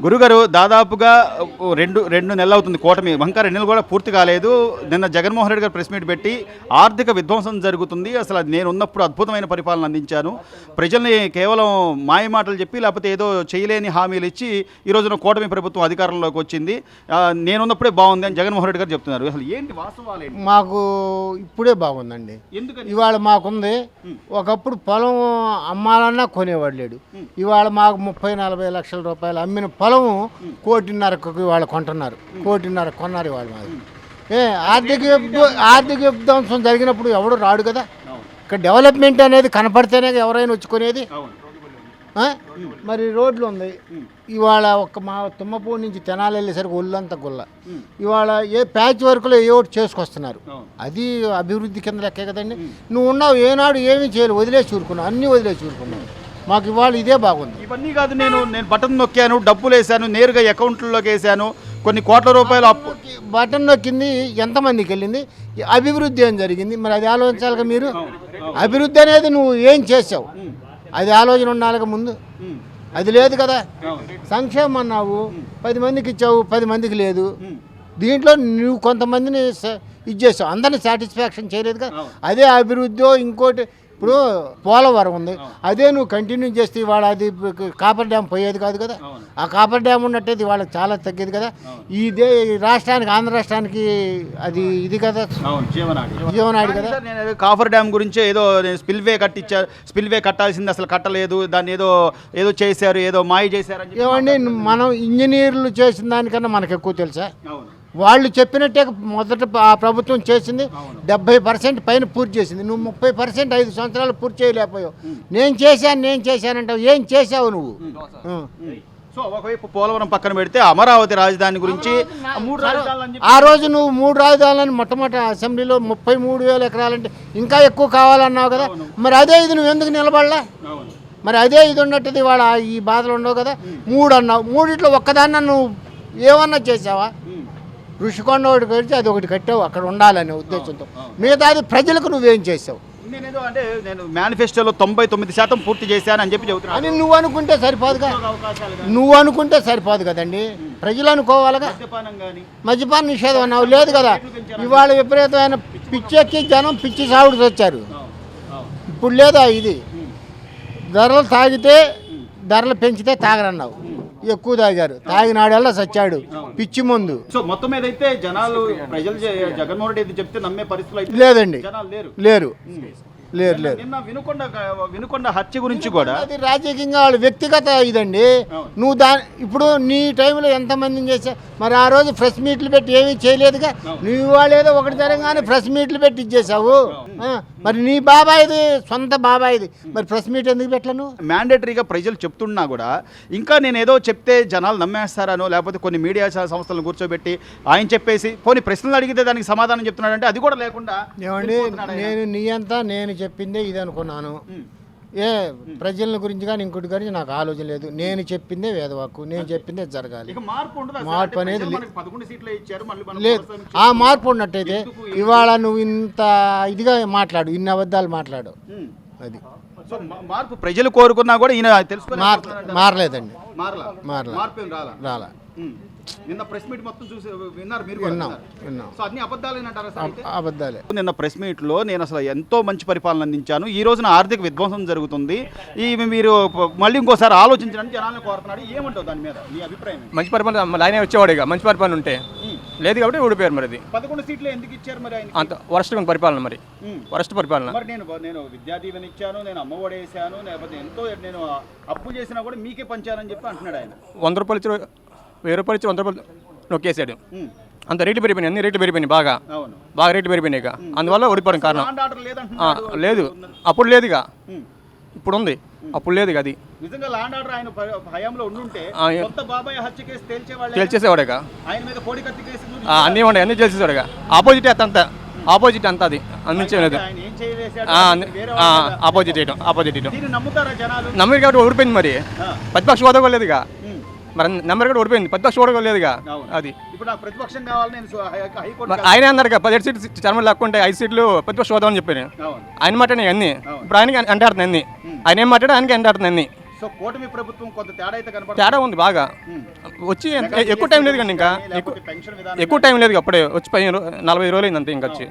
గురుగారు దాదాపుగా రెండు రెండు నెలలు అవుతుంది కూటమి. ఇంకా రెండు నెలలు కూడా పూర్తి కాలేదు. నిన్న జగన్మోహన్ రెడ్డి గారు ప్రెస్ మీట్ పెట్టి ఆర్థిక విధ్వంసం జరుగుతుంది. అసలు అది నేను ఉన్నప్పుడు అద్భుతమైన పరిపాలన అందించాను. ప్రజల్ని కేవలం మాయ మాటలు చెప్పి లేకపోతే ఏదో చేయలేని హామీలు ఇచ్చి ఈ రోజున కూటమి ప్రభుత్వం అధికారంలోకి వచ్చింది. నేనున్నప్పుడే బాగుంది అని జగన్మోహన్ రెడ్డి గారు చెప్తున్నారు. అసలు ఏంటి వాస్తవాలు మాకు ఇప్పుడే బాగుందండి. ఎందుకని? ఇవాళ మాకుంది. ఒకప్పుడు పొలం అమ్మాలన్నా కొనేవాడు లేడు. ఇవాళ మాకు ముప్పై నలభై లక్షల రూపాయలు అమ్మిన పొలము కోటిన్నరకు వాళ్ళు కొంటున్నారు. కోటిన్నర కొన్నారు వాళ్ళు మాది. ఏ ఆర్థిక ఆర్థిక విధ్వంసం జరిగినప్పుడు ఎవడు రాడు కదా? ఇక్కడ డెవలప్మెంట్ అనేది కనపడితేనే ఎవరైనా వచ్చుకునేది. మరి రోడ్లు ఉంది. ఇవాళ ఒక మా తుమ్మపూడి నుంచి తెనాలి వెళ్ళేసరికి ఒళ్ళంతా గుల్ల. ఇవాళ ఏ ప్యాచ్ వర్క్లో ఏ ఒకటి చేసుకొస్తున్నారు. అది అభివృద్ధి కింద లెక్కే కదండి. నువ్వు ఉన్నావు ఏనాడు ఏమీ చేయలేదు. వదిలేసి చూరుకున్నావు అన్నీ వదిలేసి చూరుకున్నావు మాకు ఇవాళ ఇదే బాగుంది. ఇవన్నీ కాదు నేను నేను బటన్ నొక్కాను డబ్బులు వేసాను నేరుగా అకౌంట్లోకి వేసాను కొన్ని కోట్ల రూపాయలు అప్పు బటన్ నొక్కింది ఎంతమందికి వెళ్ళింది? అభివృద్ధి ఏం జరిగింది? మరి అది ఆలోచించాలిగా మీరు? అభివృద్ధి అనేది నువ్వు ఏం చేసావు అది ఆలోచన ఉండాలిగా ముందు. అది లేదు కదా. సంక్షేమం అన్నావు పది మందికి ఇచ్చావు పది మందికి లేదు. దీంట్లో నువ్వు కొంతమందిని స- ఇది చేసావు అందరిని సాటిస్ఫాక్షన్ చేయలేదు కదా అవును. అదే అభివృద్ధి ఇంకోటి ఇప్పుడు పోలవరం ఉంది. అదే నువ్వు కంటిన్యూ చేస్తే ఇవాళ అది కాపర్ డ్యామ్ పోయేది కాదు కదా. ఆ కాపర్ డ్యామ్ ఉన్నట్టయితే ఇవాళ చాలా తగ్గేది కదా? ఇదే ఈ రాష్ట్రానికి ఆంధ్ర రాష్ట్రానికి అది ఇది కదా? జీవనాడి. కదా? నేను కాఫర్ డ్యామ్ గురించి ఏదో స్పిల్వే కట్టించారు స్పిల్వే కట్టాల్సింది అసలు కట్టలేదు. దాన్ని ఏదో ఏదో చేశారు ఏదో మాయ చేశారు ఏమండి మనం ఇంజనీర్లు చేసిన దానికన్నా మనకు ఎక్కువ తెలుసా వాళ్ళు చెప్పినట్టే మొదట ఆ ప్రభుత్వం చేసింది. డెబ్బై పర్సెంట్ పైన పూర్తి చేసింది. నువ్వు ముప్పై పర్సెంట్ ఐదు సంవత్సరాలు పూర్తి చేయలేకపోయావు. నేను చేశాను నేను చేశానంటావు ఏం చేశావు నువ్వు. సో ఒకవైపు పోలవరం పక్కన పెడితే అమరావతి రాజధాని గురించి ఆ మూడు ఆ రోజు నువ్వు మూడు రాజధానులను మొట్టమొదటి అసెంబ్లీలో ముప్పై మూడు వేల ఎకరాలంటే ఇంకా ఎక్కువ కావాలన్నావు కదా. మరి అదే ఇది నువ్వు ఎందుకు నిలబడలా? మరి అదే ఇది ఉన్నట్టుది ఇవాళ ఈ బాధలు ఉండవు కదా. మూడు అన్నావు. మూడిట్లో ఒక్కదాన్న నువ్వు ఏమన్నా చేసావా ఋషికొండ ఒకటి కడితే అది ఒకటి కట్టావు అక్కడ ఉండాలనే ఉద్దేశంతో. మిగతాది ప్రజలకు నువ్వేం చేసావు? నేనేదో అంటే నేను మేనిఫెస్టోలో తొంభై తొమ్మిది శాతం పూర్తి చేశాను అని చెప్పి చెబుతున్నాను అని నువ్వు అనుకుంటే సరిపోదుగా అవకాశాలు కానీ. నువ్వు అనుకుంటే సరిపోదు కదండి. ప్రజలు అనుకోవాలిగా మద్యపాన నిషేధం అన్నావు. లేదు కదా. ఇవాళ విపరీతమైన పిచ్చెక్కి జనం పిచ్చి సాగుడు వచ్చారు. ఇప్పుడు లేదా ఇది? ధరలు తాగితే ధరలు పెంచితే తాగరన్నావు. ఎక్కువ తాగారు. తాగినాడల్లా సచ్చాడు. పిచ్చి ముందు. సో మొత్తం మీద అయితే జనాలు ప్రజలు జగన్మోహన్ రెడ్డి చెప్తే నమ్మే పరిస్థితులు అయితే లేదండి. లేరు. లేరు నిన్న వినుకొండ వినుకొండ హత్య గురించి కూడా అది రాజకీయంగా వాళ్ళ వ్యక్తిగత ఇదండి. నువ్వు దా ఇప్పుడు నీ టైంలో ఎంతమందిని చేసా మరి ఆ రోజు ప్రెస్ మీట్లు పెట్టి ఏమీ చేయలేదుగా? నువ్వు ఇవాళ ఏదో ఒకటి జరగానే ప్రెస్ మీట్లు పెట్టి ఇచ్చేసావు మరి నీ బాబాయిది సొంత బాబాయిది. మరి ప్రెస్ మీట్ ఎందుకు పెట్టలే నువ్వు? మ్యాండేటరీగా ప్రజలు చెప్తున్నా కూడా ఇంకా నేను ఏదో చెప్తే జనాలు నమ్మేస్తారనో లేకపోతే కొన్ని మీడియా సంస్థలను కూర్చోబెట్టి ఆయన చెప్పేసి పోనీ ప్రశ్నలు అడిగితే దానికి సమాధానం చెప్తున్నాడంటే అది కూడా లేకుండా ఏమండి. నేను నీ అంతా నేను చెప్పిందే ఇది అనుకున్నాను. ఏ ప్రజల గురించి కానీ ఇంకోటి గురించి నాకు ఆలోచన లేదు. నేను చెప్పిందే వేదవాక్కు నేను చెప్పిందే జరగాలి. మార్పు అనేది లేదు. ఆ మార్పు ఉన్నట్టయితే ఇవాళ నువ్వు ఇంత ఇదిగా మాట్లాడు ఇన్ని అబద్ధాలు మాట్లాడు. అది. మార్పు ప్రజలు కోరుకున్నా కూడా ఈయన మార్ మారలేదండి. మారలా? రాలా. నిన్న ప్రెస్ మీట్ మొత్తం చూసి విన్నారు మీరు విన్నాం. విన్నాం. సో అన్ని అబద్ధాలేనంటారా అబద్ధాలే. నిన్న ప్రెస్ మీట్లో నేను అసలు ఎంతో మంచి పరిపాలన అందించాను. ఈ రోజున ఆర్థిక విధ్వంసం జరుగుతుంది. ఈ మీరు మళ్ళీ ఇంకోసారి ఆలోచించడానికి జనాలను కోరుతున్నాడు. ఏమంటావు దాని మీద? మీ అభిప్రాయం? మంచి పరిపాలన ఆయనే వచ్చేవాడు ఇక. మంచి పరిపాలన ఉంటే. లేదు కాబట్టి ఊడిపోయారు మరి అది. పదకొండు సీట్లు ఎందుకు ఇచ్చారు మరి ఆయన అంత వరస్ట్ పరిపాలన మరి. వరస్ట్ పరిపాలన. మరి నేను నేను విద్యా దీవెన ఇచ్చాను నేను అమ్మఒడి వేసాను లేకపోతే ఎంతో నేను అప్పు చేసినా కూడా మీకే పంచానని చెప్పి అంటున్నాడు ఆయన. వంద రూపాయలు వెయ్యి రూపాయలు ఇచ్చి వంద రూపాయలు నొక్కేసాడు. అంత రేట్లు పెరిగిపోయినాయి అన్ని రేట్లు పెరిగిపోయినాయి బాగా. బాగా రేట్లు పెరిగిపోయినాయి ఇక. అందువల్ల ఓడిపోవడం కారణం. లేదు. అప్పుడు లేదు ఇక. ఇప్పుడు ఉంది. అప్పుడు లేదు అది. నిజంగా లాండ్ ఆర్డర్ ఆయన ప- హయాంలో ఉండుంటే ఆ, ఏ- కొత్త బాబాయ్ హత్య కేసు తేల్చేవాళ్ళు. తేల్చేసేవాడు ఇక. ఆయన మీద కోడి కత్తి కేసు ఉంది. ఆ, అన్నీ ఉన్నాయి అన్నీ చేసేసాడు ఇక. ఆపోజిట్ అంత ఆపోజిట్ అంత అది. అందించలేదు. ఆపోజిట్ చేయటం ఆపోజిట్ నమ్ముతారా జనాలు? నమ్మరు కాబట్టి ఓడిపోయింది మరి. ప్రతిపక్ష హోదా కూడా లేదు ఇక. ఉమ్. మరి నెంబర్ కూడా ఓడిపోయింది. ప్రతిపక్ష అవును. అది. ఇప్పుడు నాకు ప్రతిపక్షం నేను ఆయనే అన్నారు కదా పదిహేడు సీట్లు చర్మలు లేకుంటే ఐదు సీట్లు ప్రతిపక్ష హోదా అని చెప్పాను ఆయన మాట్లాడినాయి అన్ని. అవును. ఇప్పుడు ఆయనకి అంటాడుతుంది అన్ని ఆయన ఏం మాట్లాడు ఆయనకి అంటాడుతుంది అన్ని సో కూటమి ప్రభుత్వం కొంత తేడా అయితే తేడా ఉంది బాగా. వచ్చి ఎక్కువ టైం లేదు కానీ ఇంకా ఎక్కువ టైం లేదు అప్పుడే. వచ్చి పదిహేను నలభై రోజులు అయింది అంతే ఇంకా వచ్చి.